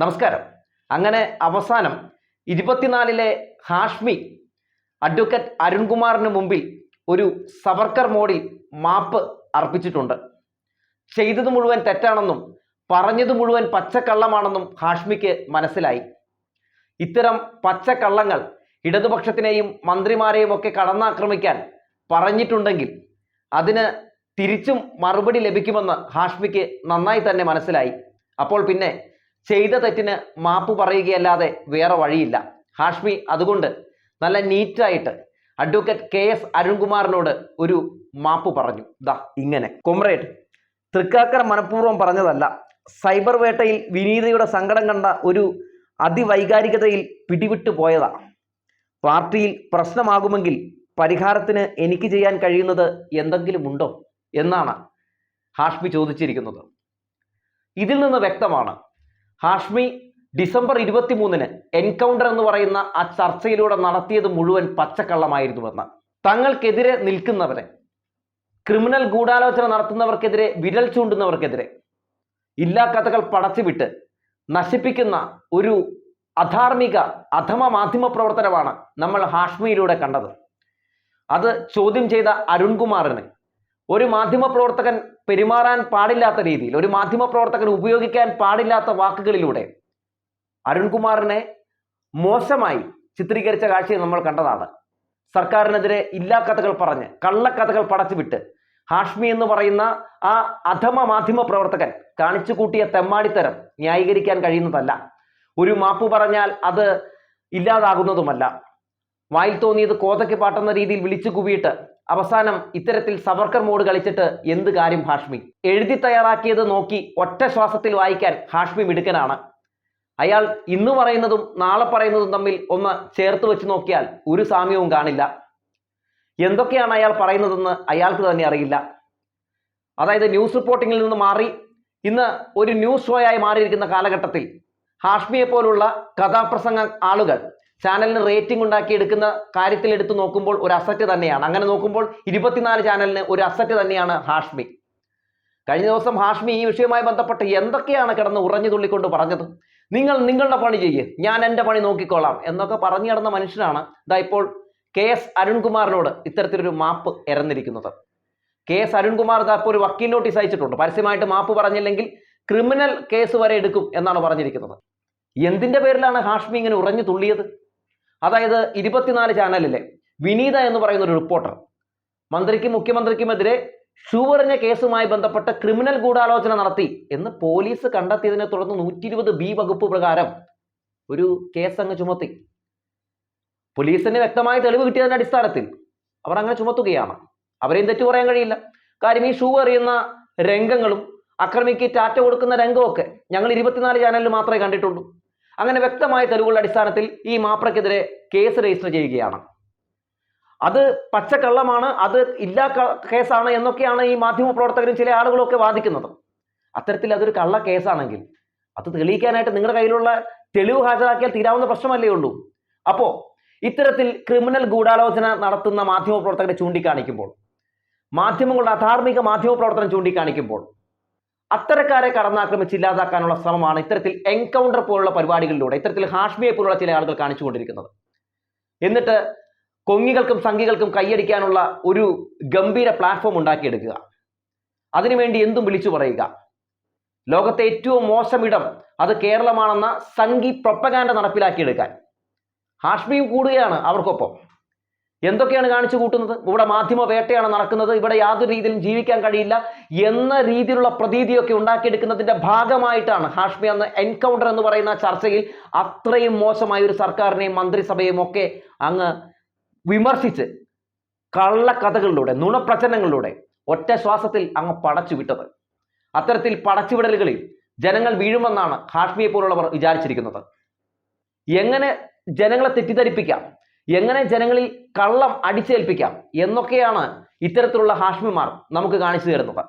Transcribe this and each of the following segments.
നമസ്കാരം. അങ്ങനെ അവസാനം ഇരുപത്തിനാലിലെ ഹാഷ്മി അഡ്വക്കേറ്റ് അരുൺകുമാറിന് മുമ്പിൽ ഒരു സവർക്കർ മോഡിൽ മാപ്പ് അർപ്പിച്ചിട്ടുണ്ട്. ചെയ്തത് മുഴുവൻ തെറ്റാണെന്നും പറഞ്ഞത് മുഴുവൻ പച്ചക്കള്ളമാണെന്നും ഹാഷ്മിക്ക് മനസ്സിലായി. ഇത്തരം പച്ചക്കള്ളങ്ങൾ ഇടതുപക്ഷത്തിനെയും മന്ത്രിമാരെയും ഒക്കെ കടന്നാക്രമിക്കാൻ പറഞ്ഞിട്ടുണ്ടെങ്കിൽ അതിന് തിരിച്ചും മറുപടി ലഭിക്കുമെന്ന് ഹാഷ്മിക്ക് നന്നായി തന്നെ മനസ്സിലായി. അപ്പോൾ പിന്നെ ചെയ്ത തെറ്റിന് മാപ്പ് പറയുകയല്ലാതെ വേറെ വഴിയില്ല. ഹാഷ്മി അതുകൊണ്ട് നല്ല നീറ്റായിട്ട് അഡ്വക്കേറ്റ് കെ എസ് അരുൺകുമാറിനോട് ഒരു മാപ്പ് പറഞ്ഞു. ദാ ഇങ്ങനെ. കൊമ്രേഡ് തൃക്കാക്കര മനഃപൂർവം പറഞ്ഞതല്ല. സൈബർ വേട്ടയിൽ വിനീതയുടെ സങ്കടം കണ്ട ഒരു അതിവൈകാരികതയിൽ പിടിവിട്ടു പോയതാ. പാർട്ടിയിൽ പ്രശ്നമാകുമെങ്കിൽ പരിഹാരത്തിന് എനിക്ക് ചെയ്യാൻ കഴിയുന്നത് എന്തെങ്കിലും ഉണ്ടോ? എന്നാണ് ഹാഷ്മി ചോദിച്ചിരിക്കുന്നത്. ഇതിൽ നിന്ന് വ്യക്തമാണ് ഹാഷ്മി ഡിസംബർ ഇരുപത്തി മൂന്നിന് എൻകൗണ്ടർ എന്ന് പറയുന്ന ആ ചർച്ചയിലൂടെ നടത്തിയത് മുഴുവൻ പച്ചക്കള്ളമായിരുന്നുവെന്ന് തങ്ങൾക്കെതിരെ നിൽക്കുന്നവരെ ക്രിമിനൽ ഗൂഢാലോചന നടത്തുന്നവർക്കെതിരെ വിരൽ ചൂണ്ടുന്നവർക്കെതിരെ ഇല്ലാ കഥകൾ പടച്ചുവിട്ട് നശിപ്പിക്കുന്ന ഒരു അധാർമിക അധമ മാധ്യമ പ്രവർത്തനമാണ് നമ്മൾ ഹാഷ്മിയിലൂടെ കണ്ടത്. അത് ചോദ്യം ചെയ്ത അരുൺകുമാറിന് ഒരു മാധ്യമ പ്രവർത്തകൻ പെരുമാറാൻ പാടില്ലാത്ത രീതിയിൽ ഒരു മാധ്യമ പ്രവർത്തകൻ ഉപയോഗിക്കാൻ പാടില്ലാത്ത വാക്കുകളിലൂടെ അരുൺകുമാറിനെ മോശമായി ചിത്രീകരിച്ച കാഴ്ചയെ നമ്മൾ കണ്ടതാണ്. സർക്കാരിനെതിരെ ഇല്ലാ കഥകൾ പറഞ്ഞ് കള്ളക്കഥകൾ പടച്ചുവിട്ട് ഹാഷ്മി എന്ന് പറയുന്ന ആ അധമ മാധ്യമ പ്രവർത്തകൻ കാണിച്ചു കൂട്ടിയ തെമ്മാടിത്തരം ന്യായീകരിക്കാൻ കഴിയുന്നതല്ല. ഒരു മാപ്പ് പറഞ്ഞാൽ അത് ഇല്ലാതാകുന്നതുമല്ല. വായിൽ തോന്നിയത് കോതയ്ക്ക് പാട്ടുന്ന രീതിയിൽ വിളിച്ചു കൂവിയിട്ട് അവസാനം ഇത്തരത്തിൽ സവർക്കർ മോഡ് കളിച്ചിട്ട് എന്ത് കാര്യം ഹാഷ്മി? എഴുതി തയ്യാറാക്കിയത് നോക്കി ഒറ്റ ശ്വാസത്തിൽ വായിക്കാൻ ഹാഷ്മി മിടുക്കനാണ്. അയാൾ ഇന്ന് പറയുന്നതും നാളെ പറയുന്നതും തമ്മിൽ ഒന്ന് ചേർത്ത് വെച്ച് നോക്കിയാൽ ഒരു സാമ്യവും കാണില്ല. എന്തൊക്കെയാണ് അയാൾ പറയുന്നതെന്ന് അയാൾക്ക് തന്നെ അറിയില്ല. അതായത് ന്യൂസ് റിപ്പോർട്ടിങ്ങിൽ നിന്ന് മാറി ഇന്ന് ഒരു ന്യൂസ് ഷോയായി മാറിയിരിക്കുന്ന കാലഘട്ടത്തിൽ ഹാഷ്മിയെ പോലുള്ള കഥാപ്രസംഗ ആളുകൾ ചാനലിന് റേറ്റിംഗ് ഉണ്ടാക്കി എടുക്കുന്ന കാര്യത്തിൽ എടുത്തു നോക്കുമ്പോൾ ഒരു അസറ്റ് തന്നെയാണ്. അങ്ങനെ നോക്കുമ്പോൾ ഇരുപത്തിനാല് ചാനലിന് ഒരു അസറ്റ് തന്നെയാണ് ഹാഷ്മി. കഴിഞ്ഞ ദിവസം ഹാഷ്മി ഈ വിഷയവുമായി ബന്ധപ്പെട്ട് എന്തൊക്കെയാണ് കിടന്ന് ഉറഞ്ഞു തുള്ളിക്കൊണ്ട് പറഞ്ഞത്? നിങ്ങൾ നിങ്ങളുടെ പണി ചെയ്യ് ഞാൻ എന്റെ പണി നോക്കിക്കോളാം എന്നൊക്കെ പറഞ്ഞു കിടന്ന മനുഷ്യനാണ് ഇതാ ഇപ്പോൾ കെ എസ് അരുൺകുമാറിനോട് ഇത്തരത്തിലൊരു മാപ്പ് ഇറന്നിരിക്കുന്നത് കെ എസ് അരുൺകുമാർ ഇതാ ഇപ്പോൾ ഒരു വക്കീൽ നോട്ടീസ് അയച്ചിട്ടുണ്ട്. പരസ്യമായിട്ട് മാപ്പ് പറഞ്ഞില്ലെങ്കിൽ ക്രിമിനൽ കേസ് വരെ എടുക്കും എന്നാണ് പറഞ്ഞിരിക്കുന്നത്. എന്തിന്റെ പേരിലാണ് ഹാഷ്മി ഇങ്ങനെ ഉറഞ്ഞു തുള്ളിയത്? അതായത് ഇരുപത്തിനാല് ചാനലിലെ വിനീത എന്ന് പറയുന്ന ഒരു റിപ്പോർട്ടർ മന്ത്രിക്കും മുഖ്യമന്ത്രിക്കുമെതിരെ ഷൂവറിഞ്ഞ കേസുമായി ബന്ധപ്പെട്ട ക്രിമിനൽ ഗൂഢാലോചന നടത്തി എന്ന് പോലീസ് കണ്ടെത്തിയതിനെ തുടർന്ന് നൂറ്റി ഇരുപത് ബി വകുപ്പ് പ്രകാരം ഒരു കേസ് അങ്ങ് ചുമത്തി. പോലീസിന് വ്യക്തമായ തെളിവ് കിട്ടിയതിന്റെ അടിസ്ഥാനത്തിൽ അവർ അങ്ങനെ ചുമത്തുകയാണ്. അവരെയും തെറ്റു പറയാൻ കഴിയില്ല. കാര്യം ഈ ഷൂ എറിയുന്ന രംഗങ്ങളും അക്രമിക്ക് ടാറ്റ കൊടുക്കുന്ന രംഗമൊക്കെ ഞങ്ങൾ ഇരുപത്തിനാല് ചാനലിൽ മാത്രമേ കണ്ടിട്ടുള്ളൂ. അങ്ങനെ വ്യക്തമായ തെളിവുകളുടെ അടിസ്ഥാനത്തിൽ ഈ മാപ്രക്കെതിരെ കേസ് രജിസ്റ്റർ ചെയ്യുകയാണ്. അത് പച്ചക്കള്ളമാണ് അത് ഇല്ലാ കേസാണ് എന്നൊക്കെയാണ് ഈ മാധ്യമ പ്രവർത്തകരും ചില ആളുകളൊക്കെ വാദിക്കുന്നത്. അത്തരത്തിൽ അതൊരു കള്ള കേസാണെങ്കിൽ അത് തെളിയിക്കാനായിട്ട് നിങ്ങളുടെ കയ്യിലുള്ള തെളിവ് ഹാജരാക്കിയാൽ തീരാവുന്ന പ്രശ്നമല്ലേ ഉള്ളൂ. അപ്പോ ഇത്തരത്തിൽ ക്രിമിനൽ ഗൂഢാലോചന നടത്തുന്ന മാധ്യമ പ്രവർത്തകരെ ചൂണ്ടിക്കാണിക്കുമ്പോൾ മാധ്യമങ്ങളുടെ അധാർമിക മാധ്യമ പ്രവർത്തനം ചൂണ്ടിക്കാണിക്കുമ്പോൾ അത്തരക്കാരെ കടന്നാക്രമിച്ച് ഇല്ലാതാക്കാനുള്ള ശ്രമമാണ് ഇത്തരത്തിൽ എൻകൗണ്ടർ പോലുള്ള പരിപാടികളിലൂടെ ഇത്തരത്തിൽ ഹാഷ്മിയെ പോലുള്ള ചില ആളുകൾ കാണിച്ചുകൊണ്ടിരിക്കുന്നത്. എന്നിട്ട് കൊങ്ങികൾക്കും സംഘികൾക്കും കൈയടിക്കാനുള്ള ഒരു ഗംഭീര പ്ലാറ്റ്ഫോം ഉണ്ടാക്കിയെടുക്കുക. അതിനുവേണ്ടി എന്തും വിളിച്ചു പറയുക. ലോകത്തെ ഏറ്റവും മോശം ഇടം അത് കേരളമാണെന്ന സംഘി പ്രൊപ്പഗാൻഡ നടപ്പിലാക്കിയെടുക്കാൻ. ഹാഷ്മിയും കൂടുകയാണ് അവർക്കൊപ്പം. എന്തൊക്കെയാണ് കാണിച്ചു കൂട്ടുന്നത്? ഇവിടെ മാധ്യമ വേട്ടയാണ് നടക്കുന്നത്. ഇവിടെ യാതൊരു രീതിയിലും ജീവിക്കാൻ കഴിയില്ല എന്ന രീതിയിലുള്ള പ്രതീതിയൊക്കെ ഉണ്ടാക്കിയെടുക്കുന്നതിന്റെ ഭാഗമായിട്ടാണ് ഹാഷ്മി അന്ന് എൻകൗണ്ടർ എന്ന് പറയുന്ന ചർച്ചയിൽ അത്രയും മോശമായ ഒരു സർക്കാരിനെയും മന്ത്രിസഭയും ഒക്കെ അങ്ങ് വിമർശിച്ച് കള്ളക്കഥകളിലൂടെ നുണപ്രചരണങ്ങളിലൂടെ ഒറ്റ ശ്വാസത്തിൽ അങ്ങ് പടച്ചു വിട്ടത്. അത്തരത്തിൽ പടച്ചുവിടലുകളിൽ ജനങ്ങൾ വീഴുമെന്നാണ് ഹാഷ്മിയെ പോലുള്ളവർ വിചാരിച്ചിരിക്കുന്നത്. എങ്ങനെ ജനങ്ങളെ തെറ്റിദ്ധരിപ്പിക്കാം? എങ്ങനെ ജനങ്ങളിൽ കള്ളം അടിച്ചേൽപ്പിക്കാം എന്നൊക്കെയാണ് ഇത്തരത്തിലുള്ള ഹാഷ്മിമാർ നമുക്ക് കാണിച്ചു തരുന്നത്.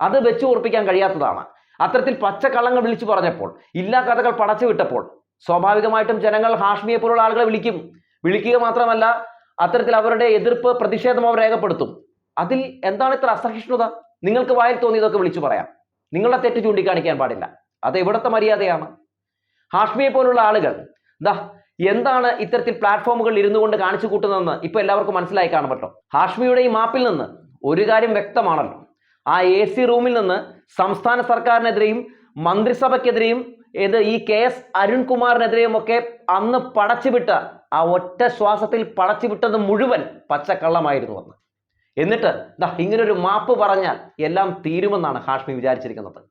അത് വെച്ചു ഉറപ്പിക്കാൻ കഴിയാത്തതാണ്. അത്തരത്തിൽ പച്ചക്കള്ളങ്ങൾ വിളിച്ചു പറഞ്ഞപ്പോൾ ഇല്ലാ കഥകൾ പടച്ചു വിട്ടപ്പോൾ സ്വാഭാവികമായിട്ടും ജനങ്ങൾ ഹാഷ്മിയെ പോലുള്ള ആളുകളെ വിളിക്കും. വിളിക്കുക മാത്രമല്ല അത്തരത്തിൽ അവരുടെ എതിർപ്പ് പ്രതിഷേധം അവർ രേഖപ്പെടുത്തും. അതിൽ എന്താണ് ഇത്ര അസഹിഷ്ണുത? നിങ്ങൾക്ക് വായിൽ തോന്നിയതൊക്കെ വിളിച്ചു പറയാം. നിങ്ങളുടെ തെറ്റ് ചൂണ്ടിക്കാണിക്കാൻ പാടില്ല. അത് എവിടത്തെ മര്യാദയാണ്. ഹാഷ്മിയെ പോലുള്ള ആളുകൾ ദാ എന്താണ് ഇത്തരത്തിൽ പ്ലാറ്റ്ഫോമുകൾ ഇരുന്നു കൊണ്ട് കാണിച്ചു കൂട്ടുന്നതെന്ന് ഇപ്പൊ എല്ലാവർക്കും മനസ്സിലായി കാണുമല്ലോ ഹാഷ്മിയുടെ ഈ മാപ്പിൽ നിന്ന് ഒരു കാര്യം വ്യക്തമാണല്ലോ. ആ എ സി റൂമിൽ നിന്ന് സംസ്ഥാന സർക്കാരിനെതിരെയും മന്ത്രിസഭയ്ക്കെതിരെയും ഇത് ഈ കെ എസ് അരുൺകുമാറിനെതിരെയും ഒക്കെ അന്ന് പടച്ചുവിട്ട ആ ഒറ്റ ശ്വാസത്തിൽ പടച്ചുവിട്ടത് മുഴുവൻ പച്ചക്കള്ളമായിരുന്നു അന്ന്. എന്നിട്ട് ദാ ഇങ്ങനൊരു മാപ്പ് പറഞ്ഞാൽ എല്ലാം തീരുമെന്നാണ് ഹാഷ്മി വിചാരിച്ചിരിക്കുന്നത്.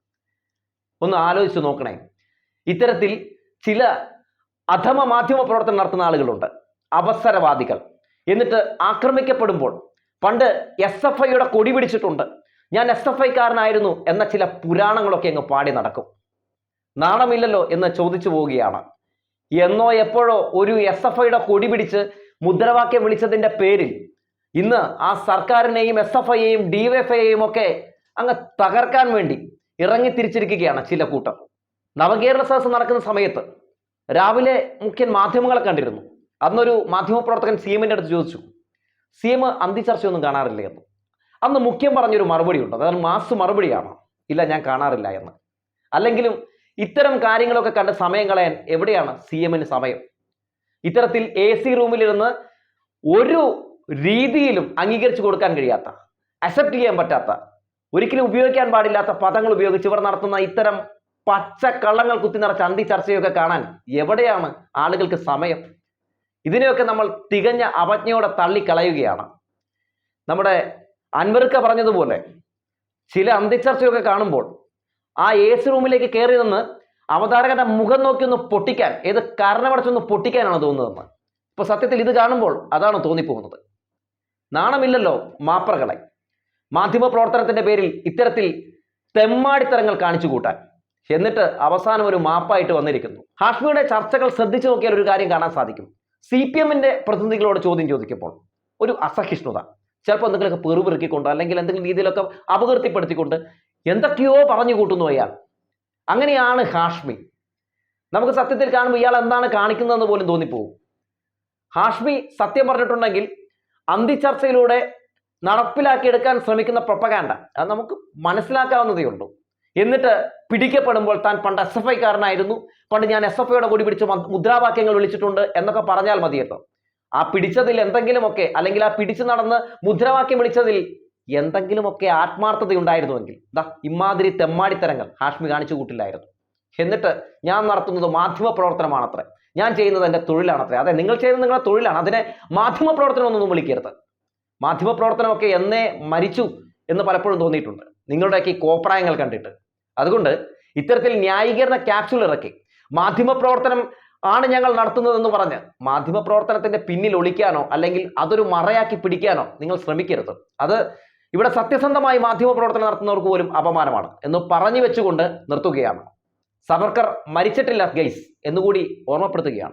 ഒന്ന് ആലോചിച്ച് നോക്കണേ. ഇത്തരത്തിൽ ചില അധമ മാധ്യമ പ്രവർത്തനം നടത്തുന്ന ആളുകളുണ്ട്. അവസരവാദികൾ. എന്നിട്ട് ആക്രമിക്കപ്പെടുമ്പോൾ പണ്ട് എസ് എഫ് ഐയുടെ കൊടി പിടിച്ചിട്ടുണ്ട്. ഞാൻ എസ് എഫ് ഐക്കാരനായിരുന്നു എന്ന ചില പുരാണങ്ങളൊക്കെ അങ്ങ് പാടി നടക്കും. നാണമില്ലല്ലോ എന്ന് ചോദിച്ചു പോവുകയാണ്. എന്നോ എപ്പോഴോ ഒരു എസ് എഫ് ഐയുടെ കൊടി പിടിച്ച് മുദ്രാവാക്യം വിളിച്ചതിന്റെ പേരിൽ ഇന്ന് ആ സർക്കാരിനെയും എസ് എഫ് ഐയെയും ഡിവൈഎഫ്ഐയെയും ഒക്കെ അങ്ങ് തകർക്കാൻ വേണ്ടി ഇറങ്ങി തിരിച്ചിരിക്കുകയാണ് ചില കൂട്ടം നവകേരള സദസ് നടക്കുന്ന സമയത്ത് രാവിലെ മുഖ്യൻ മാധ്യമങ്ങളെ കണ്ടിരുന്നു. അന്നൊരു മാധ്യമപ്രവർത്തകൻ സി എമ്മിന്റെ അടുത്ത് ചോദിച്ചു സി എം അന്തി ചർച്ചയൊന്നും കാണാറില്ല? എന്ന്. അന്ന് മുഖ്യം പറഞ്ഞൊരു മറുപടി ഉണ്ട്. അതായത് മാസ് മറുപടിയാണ്. ഇല്ല ഞാൻ കാണാറില്ല എന്ന്. അല്ലെങ്കിലും ഇത്തരം കാര്യങ്ങളൊക്കെ കണ്ട് സമയം കളയാൻ എവിടെയാണ് സി എമ്മിന് സമയം? ഇത്തരത്തിൽ എ സി റൂമിലിരുന്ന് ഒരു രീതിയിലും അംഗീകരിച്ചു കൊടുക്കാൻ കഴിയാത്ത അക്സെപ്റ്റ് ചെയ്യാൻ പറ്റാത്ത ഒരിക്കലും ഉപയോഗിക്കാൻ പാടില്ലാത്ത പദങ്ങൾ ഉപയോഗിച്ച് ഇവർ നടത്തുന്ന ഇത്തരം പച്ച കള്ളങ്ങൾ കുത്തി നിറച്ച അന്തി ചർച്ചയൊക്കെ കാണാൻ എവിടെയാണ് ആളുകൾക്ക് സമയം? ഇതിനെയൊക്കെ നമ്മൾ തികഞ്ഞ അവജ്ഞയോടെ തള്ളിക്കളയുകയാണ്. നമ്മുടെ അൻവർക്ക പറഞ്ഞതുപോലെ ചില അന്തിച്ചർച്ചയൊക്കെ കാണുമ്പോൾ ആ എ സി റൂമിലേക്ക് കയറി നിന്ന് അവതാരകന്റെ മുഖം നോക്കി ഒന്ന് പൊട്ടിക്കാൻ ഏത് കാരണമടച്ചൊന്ന് പൊട്ടിക്കാനാണ് തോന്നുന്നതെന്ന്. ഇപ്പൊ സത്യത്തിൽ ഇത് കാണുമ്പോൾ അതാണ് തോന്നിപ്പോകുന്നത്. നാണമില്ലല്ലോ മാപ്രകളെ. മാധ്യമ പ്രവർത്തനത്തിന്റെ പേരിൽ ഇത്തരത്തിൽ തെമ്മാടിത്തരങ്ങൾ കാണിച്ചു കൂട്ടാൻ. എന്നിട്ട് അവസാനം ഒരു മാപ്പായിട്ട് വന്നിരിക്കുന്നു. ഹാഷ്മിയുടെ ചർച്ചകൾ ശ്രദ്ധിച്ചു നോക്കിയാൽ ഒരു കാര്യം കാണാൻ സാധിക്കും. സി പി എമ്മിന്റെ പ്രതിനിധികളോട് ചോദ്യം ചോദിക്കുമ്പോൾ ഒരു അസഹിഷ്ണുത ചിലപ്പോൾ എന്തെങ്കിലുമൊക്കെ പെറുപിറുക്കിക്കൊണ്ട് അല്ലെങ്കിൽ എന്തെങ്കിലും രീതിയിലൊക്കെ അപകീർത്തിപ്പെടുത്തിക്കൊണ്ട് എന്തൊക്കെയോ പറഞ്ഞു കൂട്ടുന്നു അയാൾ. അങ്ങനെയാണ് ഹാഷ്മി. നമുക്ക് സത്യത്തിൽ കാണുമ്പോൾ ഇയാൾ എന്താണ് കാണിക്കുന്നതെന്ന് പോലും തോന്നിപ്പോകും. ഹാഷ്മി സത്യം പറഞ്ഞിട്ടുണ്ടെങ്കിൽ അന്തിച്ചർച്ചയിലൂടെ നടപ്പിലാക്കിയെടുക്കാൻ ശ്രമിക്കുന്ന പ്രൊപ്പകാൻഡ അത് നമുക്ക് മനസ്സിലാക്കാവുന്നതേ ഉള്ളൂ എന്നിട്ട് പിടിക്കപ്പെടുമ്പോൾ താൻ പണ്ട് എസ് എഫ് ഐക്കാരനായിരുന്നു. പണ്ട് ഞാൻ എസ് എഫ് ഐയുടെ കൂടി പിടിച്ച് മുദ്രാവാക്യങ്ങൾ വിളിച്ചിട്ടുണ്ട് എന്നൊക്കെ പറഞ്ഞാൽ മതിയല്ലോ. ആ പിടിച്ചതിൽ എന്തെങ്കിലുമൊക്കെ അല്ലെങ്കിൽ ആ പിടിച്ചു നടന്ന് മുദ്രാവാക്യം വിളിച്ചതിൽ എന്തെങ്കിലുമൊക്കെ ആത്മാർത്ഥത ഉണ്ടായിരുന്നുവെങ്കിൽ ദാ ഇമാതിരി തെമ്മാടിത്തരങ്ങൾ ഹാഷ്മി കാണിച്ചു കൂട്ടില്ലായിരുന്നു. എന്നിട്ട് ഞാൻ നടത്തുന്നത് മാധ്യമ പ്രവർത്തനമാണത്രേ. ഞാൻ ചെയ്യുന്നത് എന്റെ തൊഴിലാണത്രേ. അതെ നിങ്ങൾ ചെയ്യുന്നത് നിങ്ങളുടെ തൊഴിലാണ്. അതിനെ മാധ്യമ പ്രവർത്തനം എന്നൊന്നും വിളിക്കരുത്. മാധ്യമ പ്രവർത്തനമൊക്കെ എന്നെ മരിച്ചു എന്ന് പലപ്പോഴും തോന്നിയിട്ടുണ്ട്. നിങ്ങളുടെയൊക്കെ ഈ കോപ്രായങ്ങൾ കണ്ടിട്ട്. അതുകൊണ്ട് ഇത്തരത്തിൽ ന്യായീകരണ ക്യാപ്സ്യൂൾ ഇറക്കി. മാധ്യമ പ്രവർത്തനം ആണ് ഞങ്ങൾ നടത്തുന്നതെന്ന് പറഞ്ഞ് മാധ്യമ പ്രവർത്തനത്തിന്റെ പിന്നിൽ ഒളിക്കാനോ അല്ലെങ്കിൽ അതൊരു മറയാക്കി പിടിക്കാനോ നിങ്ങൾ ശ്രമിക്കരുത്. അത് ഇവിടെ സത്യസന്ധമായി മാധ്യമ പ്രവർത്തനം നടത്തുന്നവർക്ക് പോലും അപമാനമാണ് എന്ന് പറഞ്ഞു വെച്ചുകൊണ്ട് നിർത്തുകയാണ്. സവർക്കർ മരിച്ചിട്ടില്ല ഗൈസ് എന്നുകൂടി ഓർമ്മപ്പെടുത്തുകയാണ്.